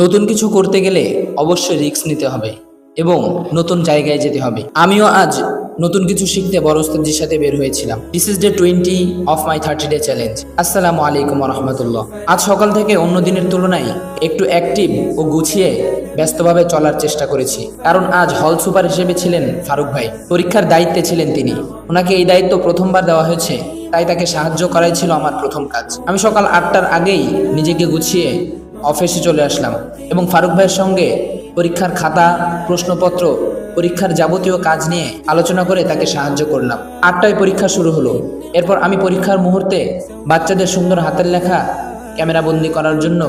নতুন কিছু করতে গেলে অবশ্যই রিস্ক নিতে হবে এবং নতুন জায়গায় যেতে হবে। আমিও আজ নতুন কিছু শিখতে বড় ওস্তাদজির সাথে বের হয়েছিলাম। This is day twenty of my thirty day challenge আসসালামু আলাইকুম রহমতুল্লাহ। আজ সকাল থেকে অন্য দিনের তুলনায় একটু অ্যাক্টিভ ও গুছিয়ে ব্যস্তভাবে চলার চেষ্টা করেছি। কারণ আজ হল সুপার হিসেবে ছিলেন ফারুক ভাই। পরীক্ষার দায়িত্বে ছিলেন তিনি। ওনাকে এই দায়িত্ব প্রথমবার দেওয়া হয়েছে, তাই তাকে সাহায্য করাই ছিল আমার প্রথম কাজ। আমি সকাল আটটার আগেই নিজেকে গুছিয়ে অফিসে চলে আসলাম এবং ফারুক ভাইয়ের সঙ্গে পরীক্ষার খাতা, প্রশ্নপত্র, পরীক্ষার যাবতীয় কাজ নিয়ে আলোচনা করে তাকে সাহায্য করলাম। আটটায় পরীক্ষা শুরু হলো। এরপর আমি পরীক্ষার মুহূর্তে বাচ্চাদের সুন্দর হাতের লেখা ক্যামেরাবন্দি করার জন্য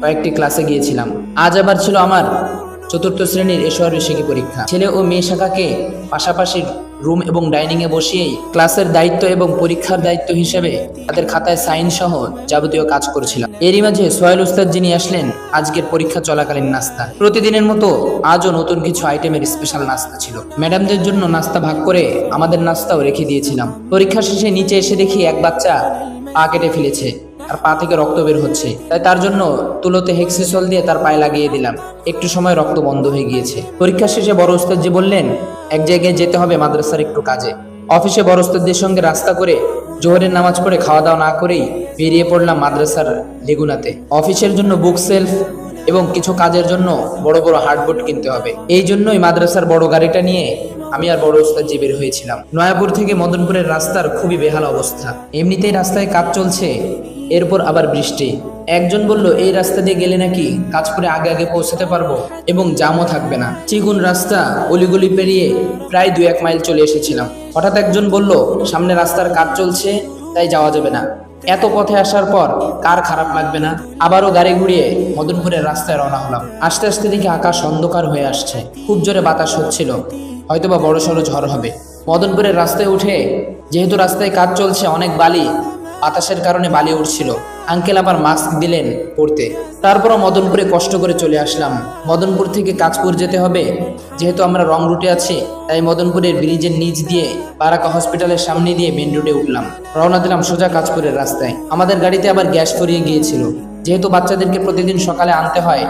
কয়েকটি ক্লাসে গিয়েছিলাম। আজ আবার ছিল আমার চতুর্থ শ্রেণির এশোয়ার শিখি পরীক্ষা। ছেলে ও মেয়ে শাখাকে পাশাপাশি রুম এবং ডাইনিংয়ে বসিয়েই ক্লাসের দায়িত্ব এবং পরীক্ষার দায়িত্ব হিসেবে তাদের খাতায় সাইন সহ যাবতীয় কাজ করছিলাম। এরই মাঝে সোহেল উস্তাদ যিনি আসলেন, আজকের পরীক্ষা চলাকালীন নাস্তা। প্রতিদিনের মতো আজও নতুন কিছু আইটেমের স্পেশাল নাস্তা ছিল। ম্যাডামদের জন্য নাস্তা ভাগ করে আমাদের নাস্তাও রেখে দিয়েছিলাম। পরীক্ষা শেষে নিচে এসে দেখি এক বাচ্চা পা কেটে ফেলেছে। আর পা থেকে রক্ত বের হচ্ছে। তাই তার জন্য তুলোতে হেক্সিসল দিয়ে তার পায়ে লাগিয়ে দিলাম। একটু সময় রক্ত বন্ধ হয়ে গিয়েছে। পরীক্ষা শেষে বড় ওস্তাদজি বললেন, এক জায়গায় যেতে হবে মাদ্রাসার একটু কাজে। অফিসে বড় ওস্তাদদের সঙ্গে রাস্তা করে জোহরের নামাজ পড়ে খাওয়া দাওয়া না করেই বেরিয়ে পড়লাম মাদ্রাসার লেগুনাতে। অফিসের জন্য বুক সেলফ এবং কিছু কাজের জন্য বড় বড় হার্ডবোর্ড কিনতে হবে। এই জন্যই মাদ্রাসার বড় গাড়িটা নিয়ে আমি আর বড় ওস্তাদ যে বের হয়েছিলাম। নয়াপুর থেকে মদনপুরের রাস্তার খুবই বেহাল অবস্থা। এমনিতেই রাস্তায় কাজ চলছে এরপর আবার বৃষ্টি। একজন বলল, এই রাস্তা দিয়ে গেলে নাকি কাজপুরে আগে আগে পৌঁছাতে পারব এবং জামও থাকবে না। চিগুন রাস্তা অলিগলি পেরিয়ে প্রায় দু এক মাইল চলে এসেছিলাম। হঠাৎ একজন বলল, সামনে রাস্তার কাজ চলছে, তাই যাওয়া যাবে না। এত পথে আসার পর কার খারাপ লাগবে না? আবারও গাড়ি ঘুরিয়ে মদনপুরের রাস্তায় রওনা হলাম। আস্তে আস্তে দেখি আকাশ অন্ধকার হয়ে আসছে। খুব জোরে বাতাস হচ্ছিল। হয়তোবা বড় সড়ো ঝড় হবে। মদনপুরের রাস্তায় উঠে, যেহেতু রাস্তায় কাজ চলছে, অনেক বালি বাতাসের কারণে বালি উঠছিল আঙ্কেল আবার মাস্ক দিলেন পড়তে তারপরও মদনপুরে কষ্ট করে চলে আসলাম। মদনপুর থেকে কাজপুর যেতে হবে। যেহেতু আমরা রং রুটে আছি, তাই মদনপুরের ব্রিজের নিচ দিয়ে বারাকা হসপিটালের সামনে দিয়ে মেন রোডে উঠলাম। রওনা দিলাম সোজা কাজপুরের রাস্তায়। আমাদের গাড়িতে আবার গ্যাস ফুরিয়ে গিয়েছিল। যেহেতু বাচ্চাদেরকে প্রতিদিন সকালে আনতে হয়,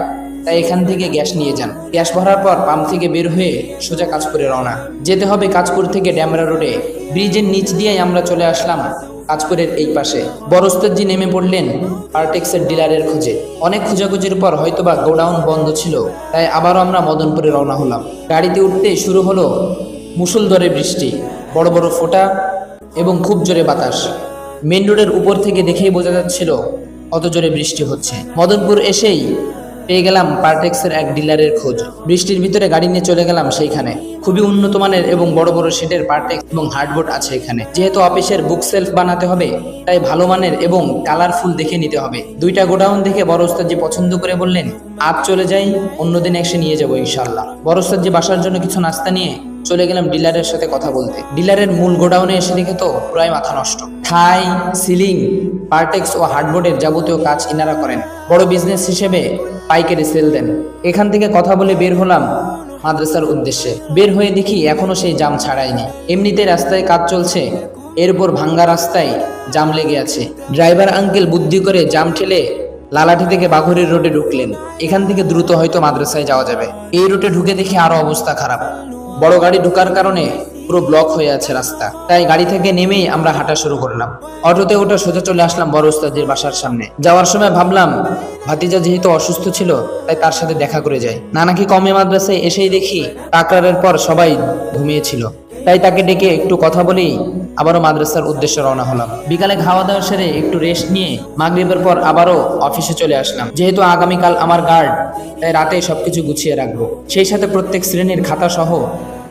তাই এখান থেকে গ্যাস নিয়ে যান। গ্যাস ভরার পর পাম্প থেকে বের হয়ে সোজা কাজপুরে রওনা। যেতে হবে কাজপুর থেকে ড্যামরা রোডে। ব্রিজের নিচ দিয়েই আমরা চলে আসলাম কাজপুরের এই পাশে। বরস্তেজি নেমে পড়লেন পার্টেক্সের ডিলারের খুঁজে। অনেক খোঁজাখুঁজির পর হয়তোবা গোডাউন বন্ধ ছিল, তাই আবারও আমরা মদনপুরে রওনা হলাম। গাড়িতে উঠতে শুরু হলো মুসুলধরে বৃষ্টি, বড় বড় ফোঁটা এবং খুব জোরে বাতাস। মেন রোডের উপর থেকে দেখেই বোঝা যাচ্ছিল, অত জোরে বৃষ্টি হচ্ছে। মদনপুর এসেই পেয়ে গেলাম পার্টেক্সের এক ডিলারের খোঁজ। বৃষ্টির ভিতরে গাড়ি নিয়ে চলে গেলাম সেইখানে। খুবই উন্নত মানের এবং বড় বড় শেডের পার্টেক্স এবং হার্ডবোর্ড আছে এখানে। যেহেতু অফিসের বুক সেলফ বানাতে হবে, তাই ভালো মানের এবং কালারফুল দেখে নিতে হবে। দুইটা গোডাউন দেখে বড় ওস্তাদজি পছন্দ করে বললেন, আজ চলে যাই, অন্যদিন এসে নিয়ে যাব ইনশাল্লাহ বড় ওস্তাদজি বাসার জন্য কিছু নাস্তা নিয়ে চলে গেলাম ডিলারের সাথে কথা বলতে। ডিলারের মূল গোডাউনে এসে দেখে তো প্রায় মাথা নষ্ট। থাই, সিলিং, পার্টেক্স ও হার্ডবোর্ডের যাবতীয় কাজ ইনারা করেন। বড় বিজনেস হিসেবে পাইকারি সেল দেন। এখান থেকে কথা বলে বের হলাম মাদ্রাসার উদ্দেশ্যে। বের হয়ে দেখি এখনও সেই জাম ছাড়ায়নি। এমনিতে রাস্তায় কাজ চলছে, এরপর ভাঙ্গা রাস্তায় জাম লেগে আছে। ড্রাইভার আঙ্কেল বুদ্ধি করে জাম ঠেলে লালাটি থেকে বাঘুরের রোডে ঢুকলেন। এখান থেকে দ্রুত হয়তো মাদ্রাসায় যাওয়া যাবে। এই রুটে ঢুকে দেখি আরও অবস্থা খারাপ। বড় গাড়ি ঢুকার কারণে পুরো ব্লক হয়ে আছে রাস্তা। তাই গাড়ি থেকে নেমেই আমরা হাঁটা শুরু করলাম। অটোতে ওটা সোজা চলে আসলাম বড় ওস্তাদের বাসার সামনে। যাওয়ার সময় ভাবলাম, ভাতিজা যেহেতু অসুস্থ ছিল, তাই তার সাথে দেখা করে যাই। নানাকি কমে মাদ্রাসায় এসেই দেখি, টাকরারের পর সবাই ঘুমিয়েছিল তাই তাকে ডেকে একটু কথা বলেই আবারও মাদ্রাসার উদ্দেশ্যে রওনা হলাম। বিকালে খাওয়া দাওয়া সেরে একটু রেস্ট নিয়ে মাগরিবের পর আবারও অফিসে চলে আসলাম। যেহেতু আগামীকাল আমার গার্ড তাই রাতে সবকিছু গুছিয়ে রাখব। সেই সাথে প্রত্যেক শ্রেণির খাতা সহ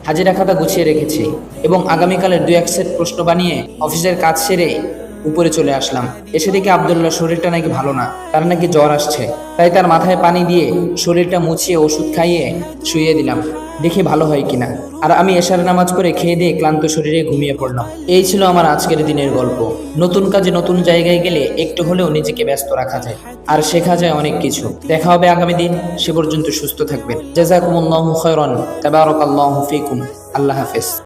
হাজিরা খাতা গুছিয়ে রেখেছি এবং আগামীকালের দু এক সেট প্রশ্ন বানিয়ে অফিসের কাজ সেরে উপরে চলে আসলাম। এসে দেখে আবদুল্লাহ শরীরটা নাকি ভালো না, তার নাকি জ্বর আসছে। তাই তার মাথায় পানি দিয়ে শরীরটা মুছিয়ে ওষুধ খাইয়ে শুইয়ে দিলাম। দেখি ভালো হয় কিনা। আর আমি এশার নামাজ করে খেয়ে দিয়ে ক্লান্ত শরীরে ঘুমিয়ে পড়লাম। এই ছিল আমার আজকের দিনের গল্প। নতুন কাজে নতুন জায়গায় গেলে একটু হলেও নিজেকে ব্যস্ত রাখা যায়। আর শেখা যায় অনেক কিছু। দেখা হবে আগামী দিন। সে পর্যন্ত সুস্থ থাকবেন। জাজাকুমুল্লাহু খায়রান। তাবারাকাল্লাহু ফিকুম। আল্লাহ হাফেজ।